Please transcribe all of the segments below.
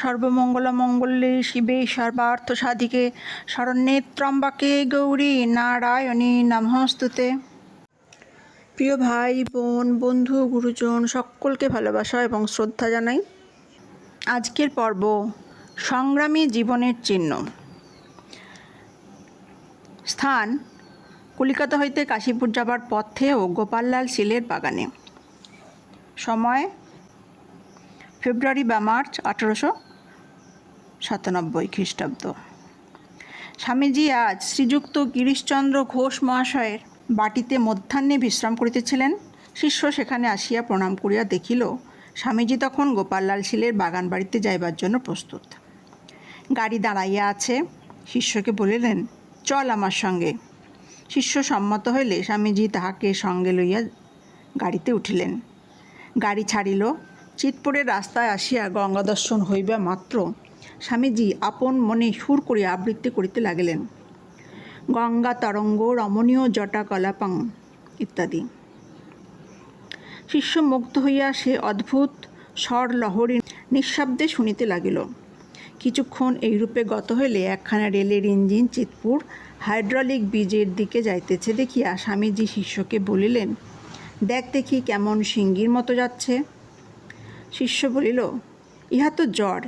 সর্বমঙ্গল মঙ্গলে শিবে সর্বার্থ সাধিকে শরণ্যে ত্রম্বাকে গৌরী নারায়ণী নমস্তুতে। প্রিয় ভাই, বোন, বন্ধু, গুরুজন, সকলকে ভালোবাসা এবং শ্রদ্ধা জানাই। আজকের পর্ব, সংগ্রামী জীবনের চিহ্ন। স্থান, কলিকাতা হইতে কাশীপুর যাবার পথে ও গোপাললাল শিলের বাগানে। সময় ফেব্রুয়ারি বা মার্চ আঠেরোশো সাতানব্বই খ্রিস্টাব্দ। স্বামীজি আজ শ্রীযুক্ত গিরিশচন্দ্র ঘোষ মহাশয়ের বাটিতে মধ্যাহ্নে বিশ্রাম করিতেছিলেন। শিষ্য সেখানে আসিয়া প্রণাম করিয়া দেখিল, স্বামীজি তখন গোপাললাল শিলের বাগান বাড়িতে যাইবার জন্য প্রস্তুত। গাড়ি দাঁড়াইয়া আছে। শিষ্যকে বলিলেন, চল আমার সঙ্গে। শিষ্য সম্মত হইলে স্বামীজি তাহাকে সঙ্গে লইয়া গাড়িতে উঠিলেন। গাড়ি ছাড়িল। চিতপুরের রাস্তায় আসিয়া গঙ্গা দর্শন হইবা মাত্র। স্বামীজি আপন মনে সুর করিয়া আবৃত্তি করিতে লাগিলেন। গঙ্গা তরঙ্গ রমণীয় জটা কলাপাং ইত্যাদি। শিষ্য মুগ্ধ হইয়া সে অদ্ভুত স্বর লহরী নিঃশব্দে শুনিতে লাগিল। কিছুক্ষণ এইরূপে গত হইলে একখানা রেলের ইঞ্জিন চিতপুর হাইড্রলিক বীজের দিকে যাইতেছে দেখিয়া স্বামীজি শিষ্যকে বলিলেন, দেখ দেখি কেমন সিঙ্গির মতো যাচ্ছে। শিষ্য বলিল, ইহা তো জ্বর।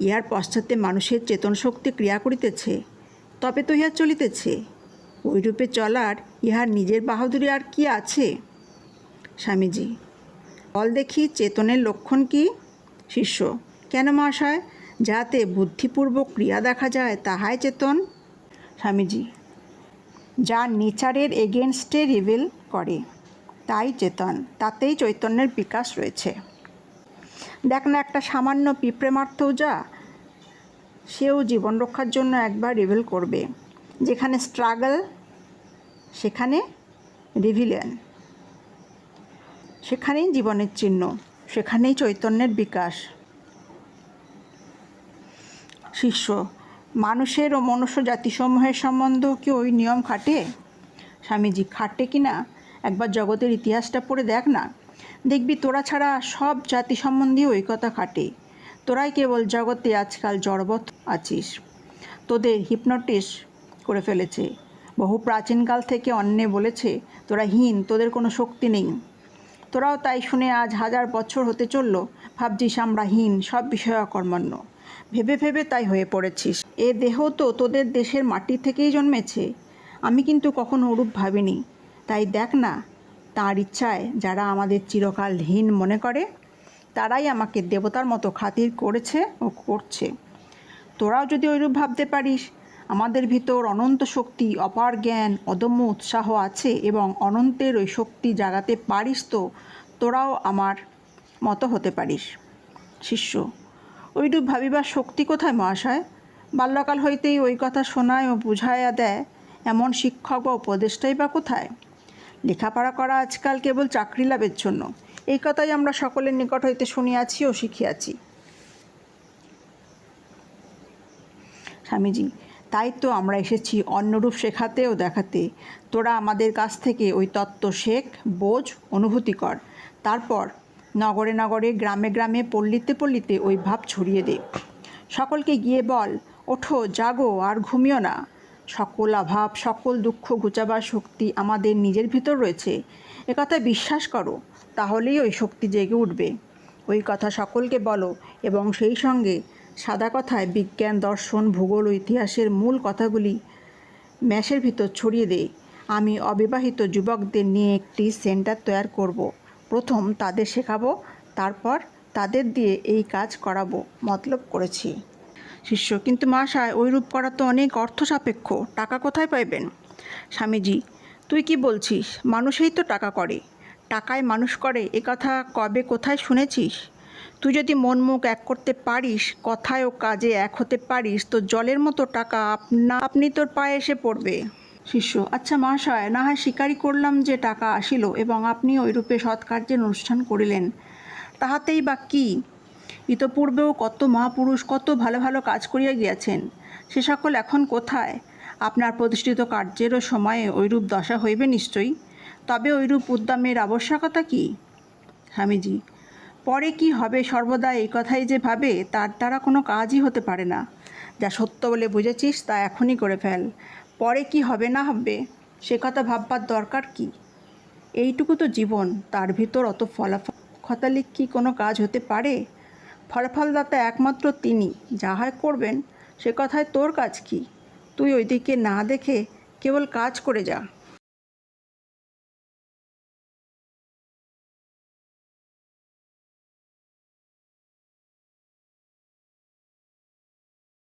ইহার পশ্চাতে মানুষের চেতন শক্তি ক্রিয়া করিতেছে। তবে তো ইহা চলিতেছে। ওইরূপে চলার ইহার নিজের বাহাদুরি আর কি আছে? স্বামীজি, বল দেখি, চেতনের লক্ষণ কি? শিষ্য, কেন মহাশয়? যাতে বুদ্ধিপূর্বক ক্রিয়া দেখা যায়, তাহাই চেতন। স্বামীজি, যা নেচারের এগেনস্টে রিভিল করে, তাই চেতন, তাতেই চৈতন্যের বিকাশ রয়েছে। দেখ না একটা সামান্য পিঁপড়ে মারতেও যা সেও জীবন রক্ষার জন্য একবার রিভিল করবে। যেখানে স্ট্রাগল সেখানে রিভিলেন সেখানেই জীবনের চিহ্ন, সেখানেই চৈতন্যের বিকাশ। শিষ্য, মানুষের ও মনুষ্য জাতিসমূহের সম্বন্ধেও কি ওই নিয়ম খাটে? স্বামীজি খাটে কি না? একবার জগতের ইতিহাসটা পড়ে দেখ না। দেখবি তোরা ছাড়া সব জাতি সম্বন্ধে ওই কথা খাটে। তোরাই কেবল জগতে আজকাল জড়বৎ আছিস। তোদের হিপনোটিস করে ফেলেছে। বহু প্রাচীনকাল থেকে অন্যে বলেছে, তোরা হীন, তোদের কোনো শক্তি নেই। তোরাও তাই শুনে আজ হাজার বছর হতে চলল। ভাবছিস আমরা হীন, সব বিষয়ে অকর্মণ্য। ভেবে ভেবে তাই হয়ে পড়েছিস। এ দেহ তো তোদের দেশের মাটি থেকেই জন্মেছে। আমি কিন্তু কখনো ওরূপ ভাবিনি। তাই দেখ না, তাঁর ইচ্ছায় যারা আমাদের চিরকাল হীন মনে করে, তারাই আমাকে দেবতার মতো খাতির করেছে ও করছে। তোরাও যদি ওইরূপ ভাবতে পারিস, আমাদের ভিতর অনন্ত শক্তি, অপার জ্ঞান, অদম্য উৎসাহ আছে এবং অনন্তের ওই শক্তি জাগাতে পারিস তো, তোরাও আমার মতো হতে পারিস। শিষ্য ওইরূপ ভাবিবার শক্তি কোথায় মহাশয়? বাল্যকাল হইতেই ওই কথা শোনায় ও বুঝাইয়া দেয়, এমন শিক্ষক বা উপদেষ্টাই বা কোথায়? লেখাপড়া করা আজকাল কেবল চাকরি লাভের জন্য। এই কথাই আমরা সকলের নিকট হইতে শুনিয়াছি ও শিখিয়াছি। স্বামীজি, তাই তো আমরা এসেছি অন্যরূপ শেখাতে ও দেখাতে। তোরা আমাদের কাছ থেকে ওই তত্ত্ব শেখ, বোঝ, অনুভূতি কর। তারপর নগরে নগরে, গ্রামে গ্রামে, পল্লীতে পল্লীতে ওই ভাব ছড়িয়ে দে। সকলকে গিয়ে বল, ওঠো, জাগো, আর ঘুমিও না। সকল অভাব, সকল দুঃখ ঘুচাবার শক্তি আমাদের নিজের ভিতর রয়েছে। একথা বিশ্বাস করো, তাহলেই ওই শক্তি জেগে উঠবে। ওই কথা সকলকে বলো এবং সেই সঙ্গে সাদা কথায় বিজ্ঞান, দর্শন, ভূগোল ইতিহাসের মূল কথাগুলি ম্যাশের ভিতর ছড়িয়ে দেয় আমি অবিবাহিত যুবকদের নিয়ে একটি সেন্টার তৈরি করব। প্রথম তাদের শেখাবো, তারপর তাদের দিয়ে এই কাজ করাবো, মতলব করেছি। শিষ্য, কিন্তু মহাশয় ওইরূপ করা তো অনেক অর্থ সাপেক্ষ টাকা কোথায় পাইবেন? স্বামীজি, তুই কি বলছিস? মানুষেই তো টাকা করে। টাকায় মানুষ করে, এ কথা কবে কোথায় শুনেছিস? তুই যদি মন মুখ এক করতে পারিস, কথায় ও কাজে এক হতে পারিস, তো জলের মতো টাকা আপনা, আপনি তোর পায়ে এসে পড়বে। শিষ্য আচ্ছা মহাশয়, না হয় স্বীকারই করলাম যে টাকা আসিল এবং আপনি ওইরূপে সৎকার্যের অনুষ্ঠান করিলেন। তাহাতেই বা কী? ইতপূর্বেও কত মহাপুরুষ কত ভালো ভালো কাজ করিয়া গিয়াছেন, সে সকল এখন কোথায়? আপনার প্রতিষ্ঠিত কার্যেরও সময়ে ওইরূপ দশা হইবে নিশ্চয়ই, তবে ওইরূপ উদ্যমের আবশ্যকতা কি? স্বামীজি, পরে কি হবে সর্বদা এই কথাই যে ভাবে, তার দ্বারা কোনো কাজই হতে পারে না। যা সত্য বলে বুঝেছিস, তা এখনই করে ফেল। পরে কি হবে না হবে, সে কথা ভাববার দরকার কি? এইটুকু তো জীবন, তার ভিতর অত ফলাফল। খতালে কি কোনো কাজ হতে পারে? ফলাফলদাতা একমাত্র তিনি যা হয় করবেন সে কথায় তোর কাজ কি? তুই ওইদিকে না দেখে কেবল কাজ করে যা।